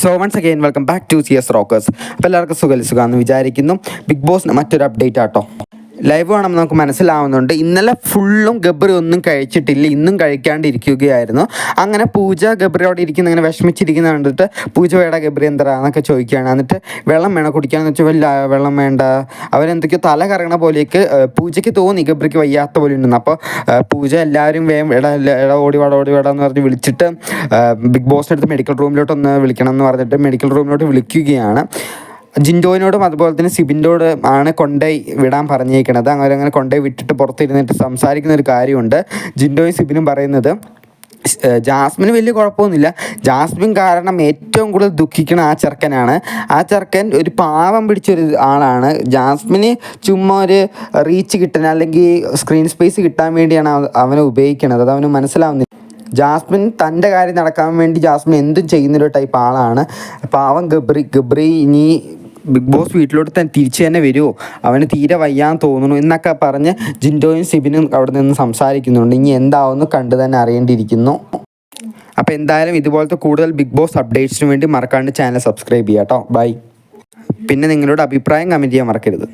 So once again welcome back to C S rockers അപ്പോൾ എല്ലാവർക്കും സുഖം സുഖമാണെന്ന് വിചാരിക്കുന്നു. ബിഗ് ബോസിന് മറ്റൊരു അപ്ഡേറ്റ് ആട്ടോ. ലൈവ് കാണുമ്പോൾ നമുക്ക് മനസ്സിലാവുന്നുണ്ട്. ഇന്നലെ ഫുള്ളും ഗബ്രി ഒന്നും കഴിച്ചിട്ടില്ല. ഇന്നും കഴിക്കാണ്ടിരിക്കുകയായിരുന്നു. അങ്ങനെ പൂജ ഗബ്രി അവിടെ ഇരിക്കുന്ന. ഇങ്ങനെ വിഷമിച്ചിരിക്കുന്ന കണ്ടിട്ട് പൂജ വേട ഗബ്രി എന്താ എന്നൊക്കെ ചോദിക്കുകയാണ്. എന്നിട്ട് വെള്ളം വേണം കുടിക്കാന്ന് വെച്ചാൽ വല്ല വെള്ളം വേണ്ട. അവരെന്തൊക്കെയോ തല കറങ്ങണ പോലെയൊക്കെ പൂജയ്ക്ക് തോന്നി ഗബ്രിക്ക് വയ്യാത്ത പോലെ ഉണ്ടെന്ന്. അപ്പോൾ പൂജ എല്ലാവരും വേം എടാ എടാ ഓടി വാടാ ഓടി വാടാ എന്ന് പറഞ്ഞ് വിളിച്ചിട്ട് ബിഗ് ബോസിന്റെ അടുത്ത് മെഡിക്കൽ റൂമിലോട്ടൊന്ന് വിളിക്കണം എന്ന് പറഞ്ഞിട്ട് മെഡിക്കൽ റൂമിലോട്ട് വിളിക്കുകയാണ്. ജിൻഡോയിനോടും അതുപോലെ തന്നെ സിബിന്റോട് ആണ് കൊണ്ടോയി വിടാൻ പറഞ്ഞേക്കണത് അങ്ങനെ അങ്ങനെ കൊണ്ടോയി വിട്ടിട്ട് പുറത്തിരുന്നിട്ട് സംസാരിക്കുന്ന ഒരു കാര്യമുണ്ട്. ജിൻഡോയും സിബിനും പറയുന്നത് ജാസ്മിന് വലിയ കുഴപ്പമൊന്നുമില്ല. ജാസ്മിൻ കാരണം ഏറ്റവും കൂടുതൽ ദുഃഖിക്കുന്ന ആ ചെറുക്കനാണ്. ആ ചെറുക്കൻ ഒരു പാവം പിടിച്ചൊരു ആളാണ്. ജാസ്മിന് ചുമ്മാ ഒരു റീച്ച് കിട്ടാൻ അല്ലെങ്കിൽ സ്ക്രീൻ സ്പേസ് കിട്ടാൻ വേണ്ടിയാണ് അവ- അവനെ ഉപയോഗിക്കുന്നത് അത് അവന് മനസ്സിലാവുന്നില്ല. ജാസ്മിൻ തന്റെ കാര്യം നടക്കാൻ വേണ്ടി ജാസ്മിൻ എന്തും ചെയ്യുന്നൊരു ടൈപ്പ് ആളാണ്. പാവം ഗബ്രി ഗബ്രി ഇനി ബിഗ് ബോസ് വീട്ടിലോട്ട് തന്നെ തിരിച്ചു തന്നെ വരുമോ അവന് തീരെ വയ്യാന്ന് തോന്നുന്നു എന്നൊക്കെ പറഞ്ഞ് ജിൻഡോയും സിബിനും അവിടെ നിന്ന് സംസാരിക്കുന്നുണ്ട്. ഇനി എന്താവുമെന്ന് കണ്ടു തന്നെ അറിയേണ്ടിയിരിക്കുന്നു. അപ്പോൾ എന്തായാലും ഇതുപോലത്തെ കൂടുതൽ ബിഗ് ബോസ് അപ്ഡേറ്റ്സിന് വേണ്ടി മറക്കാണ്ട് ചാനൽ സബ്സ്ക്രൈബ് ചെയ്യാം കേട്ടോ. ബൈ. പിന്നെ നിങ്ങളുടെ അഭിപ്രായം കമന്റ് ചെയ്യാൻ മറക്കരുത്.